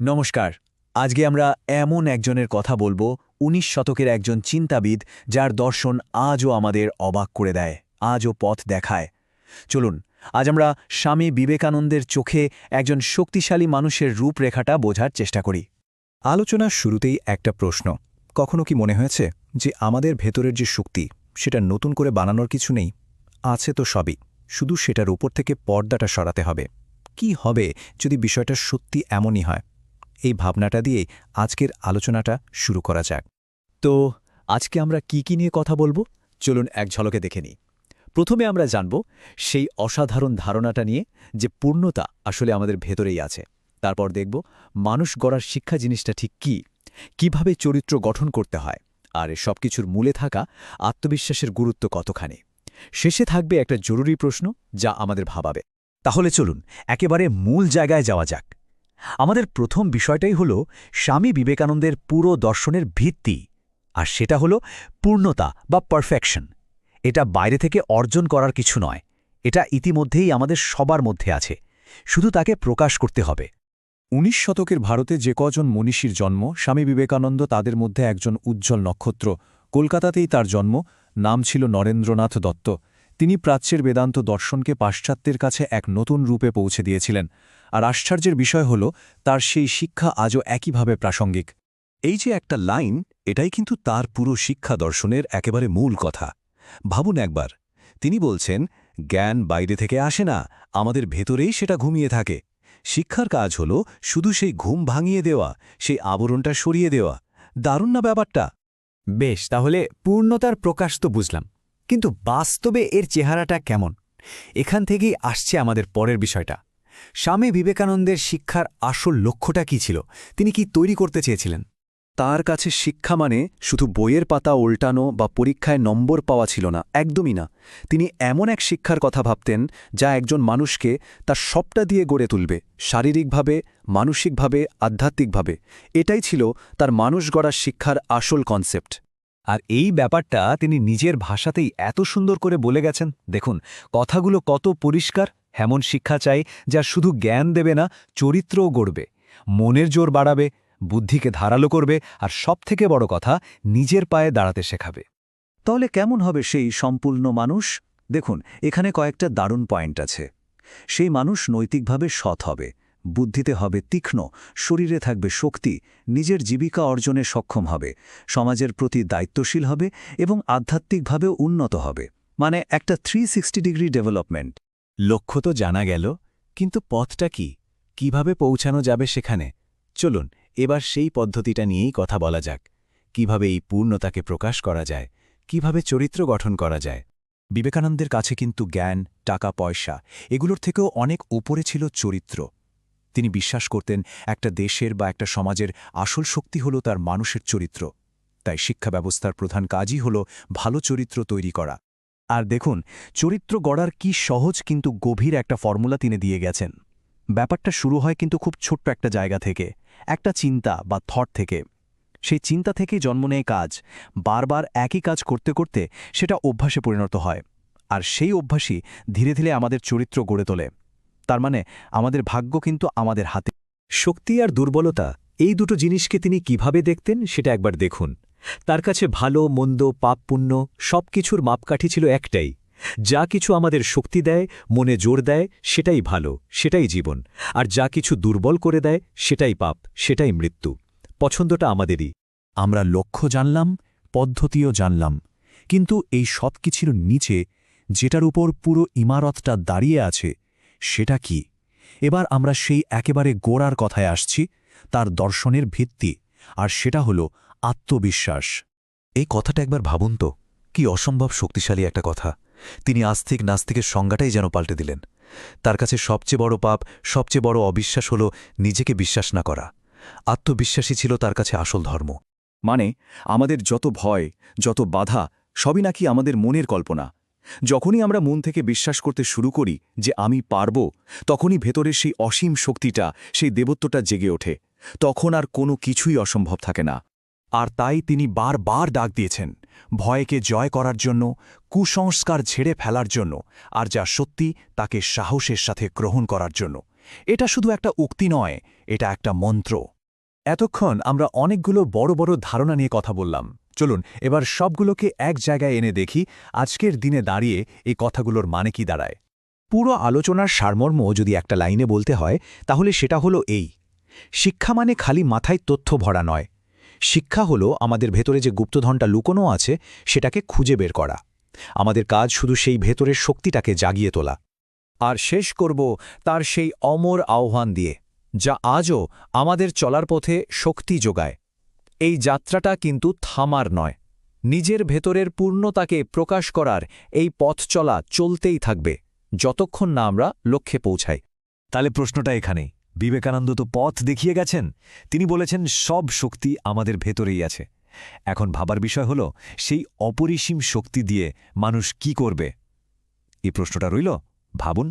নমস্কার। আজকে আমরা এমন একজনের কথা বলব, উনিশ শতকের একজন চিন্তাবিদ যার দর্শন আজও আমাদের অবাক করে দেয়, আজও পথ দেখায়। চলুন, আজ আমরা স্বামী বিবেকানন্দের চোখে একজন শক্তিশালী মানুষের রূপরেখাটা বোঝার চেষ্টা করি। আলোচনার শুরুতেই একটা প্রশ্ন, কখনো কি মনে হয়েছে যে আমাদের ভেতরের যে শক্তি, সেটা নতুন করে বানানোর কিছু নেই? আছে তো সবই, শুধু সেটার উপর থেকে পর্দাটা সরাতে হবে। কি হবে যদি বিষয়টা সত্যি এমনই হয়? এই ভাবনাটা দিয়ে আজকের আলোচনাটা শুরু করা যাক। তো, আজকে আমরা কি কি নিয়ে কথা বলব? চলুন এক ঝলকে দেখে নিই। প্রথমে আমরা জানব সেই অসাধারণ ধারণাটা নিয়ে যে পূর্ণতা আসলে আমাদের ভেতরেই আছে। তারপর দেখব মানুষ গড়ার শিক্ষা জিনিসটা ঠিক কি? কীভাবে চরিত্র গঠন করতে হয়? আর এ সবকিছুর মূলে থাকা আত্মবিশ্বাসের গুরুত্ব কতখানি? শেষে থাকবে একটা জরুরি প্রশ্ন যা আমাদের ভাবাবে। তাহলে চলুন, একেবারে মূল জায়গায় যাওয়া যাক। আমাদের প্রথম বিষয়টাই হল স্বামী বিবেকানন্দের পুরো দর্শনের ভিত্তি, আর সেটা হল পূর্ণতা বা পারফেকশন এটা বাইরে থেকে অর্জন করার কিছু নয়, এটা ইতিমধ্যেই আমাদের সবার মধ্যে আছে, শুধু তাকে প্রকাশ করতে হবে। উনিশ শতকের ভারতে যে কজন মনীষীর জন্ম, স্বামী বিবেকানন্দ তাদের মধ্যে একজন উজ্জ্বল নক্ষত্র, কলকাতাতেই তার জন্ম, নাম ছিল নরেন্দ্রনাথ দত্ত। তিনি প্রাচ্যের বেদান্ত দর্শনকে পাশ্চাত্যের কাছে এক নতুন রূপে পৌঁছে দিয়েছিলেন, আর আশ্চর্যের বিষয় হল, তার সেই শিক্ষা আজও একইভাবে প্রাসঙ্গিক। এই যে একটা লাইন, এটাই কিন্তু তার পুরো শিক্ষা দর্শনের একেবারে মূল কথা। ভাবুন একবার, তিনি বলছেন, জ্ঞান বাইরে থেকে আসে না, আমাদের ভেতরেই সেটা ঘুমিয়ে থাকে। শিক্ষার কাজ হল শুধু সেই ঘুম ভাঙিয়ে দেওয়া, সেই আবরণটা সরিয়ে দেওয়া। দারুণ না ব্যাপারটা? বেশ, তাহলে পূর্ণতার প্রকাশ তো বুঝলাম। কিন্তু বাস্তবে এর চেহারাটা কেমন? এখান থেকেই আসছে আমাদের পরের বিষয়টা। স্বামী বিবেকানন্দের শিক্ষার আসল লক্ষ্যটা কি ছিল? তিনি কি তৈরি করতে চেয়েছিলেন? তার কাছে শিক্ষা মানে শুধু বইয়ের পাতা উল্টানো বা পরীক্ষায় নম্বর পাওয়া ছিল না, একদমই না। তিনি এমন এক শিক্ষার কথা ভাবতেন যা একজন মানুষকে তার সবটা দিয়ে গড়ে তুলবে, শারীরিকভাবে, মানসিকভাবে, আধ্যাত্মিকভাবে। এটাই ছিল তার মানুষ গড়ার শিক্ষার আসল কনসেপ্ট আর এই ব্যাপারটা তিনি নিজের ভাষাতেই এত সুন্দর করে বলে গেছেন। দেখুন, কথাগুলো কত পরিষ্কার, হেমন শিক্ষা চাই যা শুধু জ্ঞান দেবে না, চরিত্রও গড়বে। মনের জোর বাড়াবে, বুদ্ধিকে ধারালো করবে আর সবথেকে বড় কথা, নিজের পায়ে দাঁড়াতে শেখাবে। তাহলে কেমন হবে সেই সম্পূর্ণ মানুষ? দেখুন, এখানে কয়েকটা দারুণ পয়েন্ট আছে। সেই মানুষ নৈতিকভাবে সৎ হবে। বুদ্ধিতে হবে তীক্ষ্ণ, শরীরে থাকবে শক্তি, নিজের জীবিকা অর্জনে সক্ষম হবে, সমাজের প্রতি দায়িত্বশীল হবে এবং আধ্যাত্মিকভাবেও উন্নত হবে। মানে একটা থ্রি ডিগ্রি ডেভেলপমেন্ট লক্ষ্য তো জানা গেল, কিন্তু পথটা কি? কীভাবে পৌঁছানো যাবে সেখানে? চলুন, এবার সেই পদ্ধতিটা নিয়েই কথা বলা যাক। কীভাবে এই পূর্ণতাকে প্রকাশ করা যায়? কীভাবে চরিত্র গঠন করা যায়? বিবেকানন্দের কাছে কিন্তু জ্ঞান, টাকা, পয়সা, এগুলোর থেকেও অনেক উপরে ছিল চরিত্র। তিনি বিশ্বাস করতেন একটা দেশের বা একটা সমাজের আসল শক্তি হল তার মানুষের চরিত্র। তাই শিক্ষা ব্যবস্থার প্রধান কাজই হল ভালো চরিত্র তৈরি করা। আর দেখুন, চরিত্র গড়ার কি সহজ কিন্তু গভীর একটা ফর্মুলা তিনি দিয়ে গেছেন। ব্যাপারটা শুরু হয় কিন্তু খুব ছোট্ট একটা জায়গা থেকে, একটা চিন্তা বা থট থেকে। সেই চিন্তা থেকেই জন্ম নেয় কাজ। বারবার একই কাজ করতে করতে সেটা অভ্যাসে পরিণত হয়। আর সেই অভ্যাসই ধীরে ধীরে আমাদের চরিত্র গড়ে তোলে। তার মানে আমাদের ভাগ্য কিন্তু আমাদের হাতে। শক্তি আর দুর্বলতা, এই দুটো জিনিসকে তিনি কীভাবে দেখতেন সেটা একবার দেখুন। তার কাছে ভালো, মন্দ পাপ পুণ্য সব কিছুর মাপকাঠি ছিল একটাই। যা কিছু আমাদের শক্তি দেয়, মনে জোর দেয়, সেটাই ভালো, সেটাই জীবন। আর যা কিছু দুর্বল করে দেয়, সেটাই পাপ, সেটাই মৃত্যু। পছন্দটা আমাদেরই। আমরা লক্ষ্য জানলাম, পদ্ধতিও জানলাম। কিন্তু এই সব কিছুর নিচে, যেটার উপর পুরো ইমারতটা দাঁড়িয়ে আছে সেটা কি? এবার আমরা সেই একেবারে গোড়ার কথায় আসছি, তার দর্শনের ভিত্তি, আর সেটা হল আত্মবিশ্বাস। এই কথাটা একবার ভাবুন তো, কি অসম্ভব শক্তিশালী একটা কথা। তিনি আস্তিক নাস্তিকের সংজ্ঞাটাই যেন পাল্টে দিলেন। তার কাছে সবচেয়ে বড় পাপ, সবচেয়ে বড় অবিশ্বাস হল নিজেকে বিশ্বাস না করা। আত্মবিশ্বাসী ছিল তার কাছে আসল ধর্ম। মানে আমাদের যত ভয়, যত বাধা, সবই নাকি আমাদের মনের কল্পনা। যখনই আমরা মন থেকে বিশ্বাস করতে শুরু করি যে আমি পারব, তখনই ভেতরের সেই অসীম শক্তিটা, সেই দেবত্বটা জেগে ওঠে। তখন আর কোনো কিছুই অসম্ভব থাকে না। আর তাই তিনি বারবার ডাক দিয়েছেন, ভয়কে জয় করার জন্য, কুসংস্কার ঝেড়ে ফেলার জন্য, আর যা সত্যি তাকে সাহসের সাথে গ্রহণ করার জন্য। এটা শুধু একটা উক্তি নয়, এটা একটা মন্ত্র। এতক্ষণ আমরা অনেকগুলো বড় বড় ধারণা নিয়ে কথা বললাম। চলুন, এবার সবগুলোকে এক জায়গায় এনে দেখি আজকের দিনে দাঁড়িয়ে এই কথাগুলোর মানে কি দাঁড়ায়। পুরো আলোচনার সারমর্ম যদি একটা লাইনে বলতে হয়, তাহলে সেটা হলো এই। শিক্ষা মানে খালি মাথায় তথ্য ভরা নয়। শিক্ষা হলো আমাদের ভেতরে যে গুপ্তধনটা লুকোনো আছে, সেটাকে খুঁজে বের করা। আমাদের কাজ শুধু সেই ভেতরের শক্তিটাকে জাগিয়ে তোলা। আর শেষ করব তার সেই অমর আহ্বান দিয়ে, যা আজও আমাদের চলার পথে শক্তি যোগায়। এই যাত্রাটা কিন্তু থামার নয়। নিজের ভেতরের পূর্ণতাকে প্রকাশ করার এই পথ চলা চলতেই থাকবে, যতক্ষণ না আমরা লক্ষ্যে পৌঁছাই। তাহলে প্রশ্নটা এখানে বিবেকানন্দ তো পথ দেখিয়ে গেছেন। তিনি বলেছেন, সব শক্তি আমাদের ভেতরেই আছে। এখন ভাবার বিষয় হল, সেই অপরিসীম শক্তি দিয়ে মানুষ কি করবে? এই প্রশ্নটা রইল। ভাবুন।